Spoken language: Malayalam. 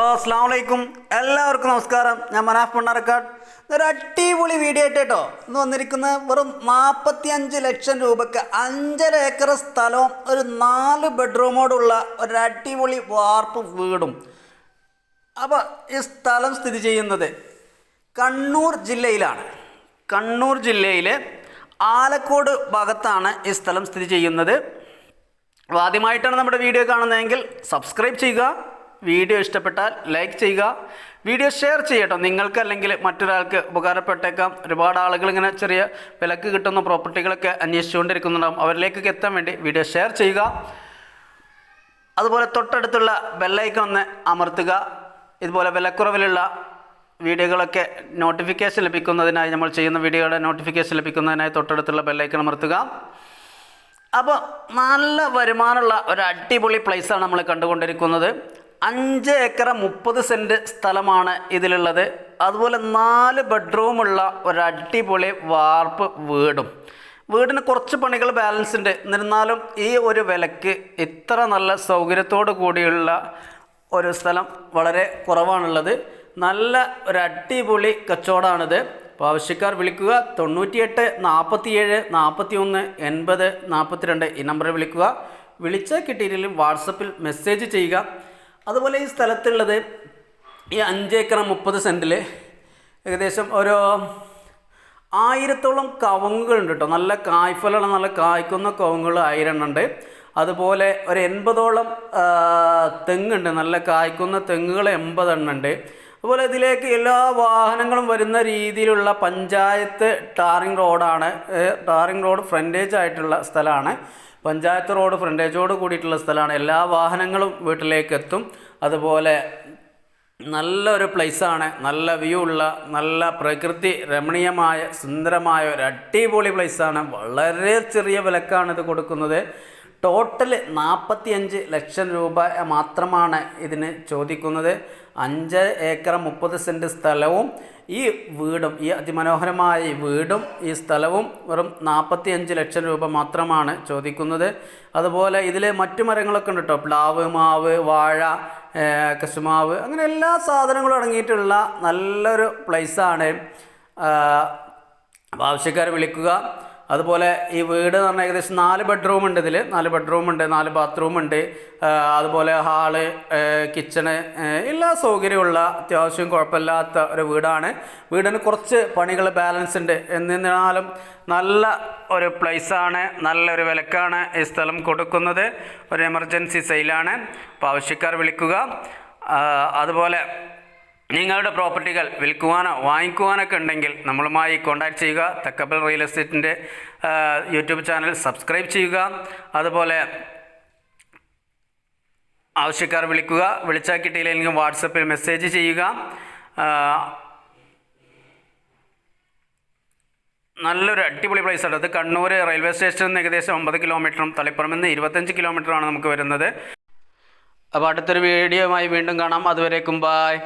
അസ്സാം വലൈക്കും എല്ലാവർക്കും നമസ്കാരം. ഞാൻ മനാഫ് മണ്ണാർക്കാട് ഒരു അടിപൊളി വീഡിയോ ആയിട്ട് കേട്ടോ. ഇന്ന് വന്നിരിക്കുന്ന വെറും നാൽപ്പത്തി അഞ്ച് ലക്ഷം രൂപയ്ക്ക് അഞ്ചര ഏക്കർ സ്ഥലവും ഒരു നാല് ബെഡ്റൂമോടുള്ള ഒരു അടിപൊളി വാർപ്പ് വീടും. അപ്പോൾ ഈ സ്ഥലം സ്ഥിതി ചെയ്യുന്നത് കണ്ണൂർ ജില്ലയിലാണ്. കണ്ണൂർ ജില്ലയിലെ ആലക്കോട് ഭാഗത്താണ് ഈ സ്ഥലം സ്ഥിതി ചെയ്യുന്നത്. അപ്പോൾ ആദ്യമായിട്ടാണ് നമ്മുടെ വീഡിയോ കാണുന്നതെങ്കിൽ സബ്സ്ക്രൈബ് ചെയ്യുക. വീഡിയോ ഇഷ്ടപ്പെട്ടാൽ ലൈക്ക് ചെയ്യുക. വീഡിയോ ഷെയർ ചെയ്യട്ടോ. നിങ്ങൾക്ക് അല്ലെങ്കിൽ മറ്റൊരാൾക്ക് ഉപകാരപ്പെട്ടേക്കാം. ഒരുപാട് ആളുകൾ ഇങ്ങനെ ചെറിയ വിലക്ക് കിട്ടുന്ന പ്രോപ്പർട്ടികളൊക്കെ അന്വേഷിച്ചുകൊണ്ടിരിക്കുന്നുണ്ടാകും അവരിലേക്കൊക്കെ എത്താൻ വേണ്ടി വീഡിയോ ഷെയർ ചെയ്യുക. അതുപോലെ തൊട്ടടുത്തുള്ള ബെല്ലൈക്കൺ ഒന്ന് അമർത്തുക. ഇതുപോലെ വിലക്കുറവിലുള്ള വീഡിയോകളൊക്കെ നോട്ടിഫിക്കേഷൻ ലഭിക്കുന്നതിനായി നമ്മൾ ചെയ്യുന്ന വീഡിയോയുടെ നോട്ടിഫിക്കേഷൻ ലഭിക്കുന്നതിനായി തൊട്ടടുത്തുള്ള ബെല്ലൈക്കൺ അമർത്തുക. അപ്പോൾ നല്ല വരുമാനമുള്ള ഒരു അടിപൊളി പ്ലേസാണ് നമ്മൾ കണ്ടുകൊണ്ടിരിക്കുന്നത്. അഞ്ച് ഏക്കർ മുപ്പത് സെന്റ് സ്ഥലമാണ് ഇതിലുള്ളത്. അതുപോലെ നാല് ബെഡ്റൂമുള്ള ഒരു അടിപൊളി വാർപ്പ് വീടും. വീടിന് കുറച്ച് പണികൾ ബാലൻസ് ഉണ്ട്. എന്നിരുന്നാലും ഈ ഒരു വിലക്ക് ഇത്ര നല്ല സൗകര്യത്തോടു കൂടിയുള്ള ഒരു സ്ഥലം വളരെ കുറവാണുള്ളത്. നല്ല ഒരു അടിപൊളി കച്ചവടമാണിത് അപ്പോൾ ആവശ്യക്കാർ വിളിക്കുക തൊണ്ണൂറ്റിയെട്ട് നാൽപ്പത്തിയേഴ് നാൽപ്പത്തി ഒന്ന് എൺപത് നാൽപ്പത്തിരണ്ട് ഈ നമ്പറിൽ വിളിക്കുക. വിളിച്ച കിട്ടിയില്ലെങ്കിലും വാട്സപ്പിൽ മെസ്സേജ് ചെയ്യുക. അതുപോലെ ഈ സ്ഥലത്തുള്ളത് ഈ അഞ്ചേക്കർ മുപ്പത് സെന്റിൽ ഏകദേശം ഒരു ആയിരത്തോളം കവുങ്ങുകളുണ്ട് കേട്ടോ നല്ല കായ്ഫലമുള്ള നല്ല കായ്ക്കുന്ന കവുങ്ങുകൾ ആയിരം ഉണ്ട് അതുപോലെ ഒരു എൺപതോളം തെങ്ങുണ്ട്. നല്ല കായ്ക്കുന്ന തെങ്ങുകൾ എൺപതെണ്ണം ഉണ്ട് അതുപോലെ ഇതിലേക്ക് എല്ലാ വാഹനങ്ങളും വരുന്ന രീതിയിലുള്ള പഞ്ചായത്ത് ടാറിംഗ് റോഡാണ്. ടാറിംഗ് റോഡ് ഫ്രണ്ടേജ് ആയിട്ടുള്ള സ്ഥലമാണ്. പഞ്ചായത്ത് റോഡ് ഫ്രണ്ടേജോട് കൂടിയിട്ടുള്ള സ്ഥലമാണ്. എല്ലാ വാഹനങ്ങളും വീട്ടിലേക്ക് എത്തും. അതുപോലെ നല്ലൊരു പ്ലേസാണ്. നല്ല വ്യൂ ഉള്ള നല്ല പ്രകൃതി രമണീയമായ സുന്ദരമായ ഒരു അടിപൊളി പ്ലേസാണ്. വളരെ ചെറിയ വിലക്കാണ് ഇത് കൊടുക്കുന്നത്. ടോട്ടൽ നാൽപ്പത്തിയഞ്ച് ലക്ഷം രൂപ മാത്രമാണ് ഇതിന് ചോദിക്കുന്നത്. അഞ്ച് ഏക്കർ മുപ്പത് സെന്റ് സ്ഥലവും ഈ വീടും ഈ അതിമനോഹരമായ ഈ വീടും ഈ സ്ഥലവും വെറും നാൽപ്പത്തിയഞ്ച് ലക്ഷം രൂപ മാത്രമാണ് ചോദിക്കുന്നത്. അതുപോലെ ഇതിൽ മറ്റു മരങ്ങളൊക്കെ ഉണ്ട് കേട്ടോ പ്ലാവ് മാവ് വാഴ കശുമാവ് അങ്ങനെ എല്ലാ സാധനങ്ങളും അടങ്ങിയിട്ടുള്ള നല്ലൊരു പ്ലേസാണ് അപ്പോൾ ആവശ്യക്കാർ വിളിക്കുക. അതുപോലെ ഈ വീട് എന്ന് പറഞ്ഞാൽ ഏകദേശം നാല് ബെഡ്റൂം ഉണ്ട് ഇതിൽ നാല് ബെഡ്റൂം ഉണ്ട് നാല് ബാത്റൂം ഉണ്ട്. അതുപോലെ ഹാൾ കിച്ചണ് എല്ലാ സൗകര്യമുള്ള അത്യാവശ്യം കുഴപ്പമില്ലാത്ത ഒരു വീടാണ്. വീടിന് കുറച്ച് പണികൾ ബാലൻസ് ഉണ്ട്. എന്നിരുന്നാലും നല്ല ഒരു പ്ലേസാണ് നല്ലൊരു വിലക്കാണ് ഈ സ്ഥലം കൊടുക്കുന്നത്. ഒരു എമർജൻസി സെയിലാണ് അപ്പോൾ ആവശ്യക്കാർ വിളിക്കുക. അതുപോലെ നിങ്ങളുടെ പ്രോപ്പർട്ടികൾ വിൽക്കുവാനോ വാങ്ങിക്കുവാനൊക്കെ ഉണ്ടെങ്കിൽ നമ്മളുമായി കോൺടാക്ട് ചെയ്യുക. തക്കബൽ റിയൽ എസ്റ്റേറ്റിന്റെ യൂട്യൂബ് ചാനൽ സബ്സ്ക്രൈബ് ചെയ്യുക. അതുപോലെ ആവശ്യക്കാർ വിളിക്കുക. വിളിച്ചാൽ കിട്ടിയില്ലെങ്കിൽ വാട്സപ്പിൽ മെസ്സേജ് ചെയ്യുക. നല്ലൊരു അടിപൊളി പ്ലേസ് ആണ് അത് കണ്ണൂർ റെയിൽവേ സ്റ്റേഷനിൽ നിന്ന് ഏകദേശം ഒമ്പത് കിലോമീറ്ററും തളിപ്പുറമിൽ നിന്ന് ഇരുപത്തഞ്ച് കിലോമീറ്ററാണ് നമുക്ക് വരുന്നത്. അപ്പോൾ അടുത്തൊരു വീഡിയോയുമായി വീണ്ടും കാണാം. അതുവരേക്കും ബായ്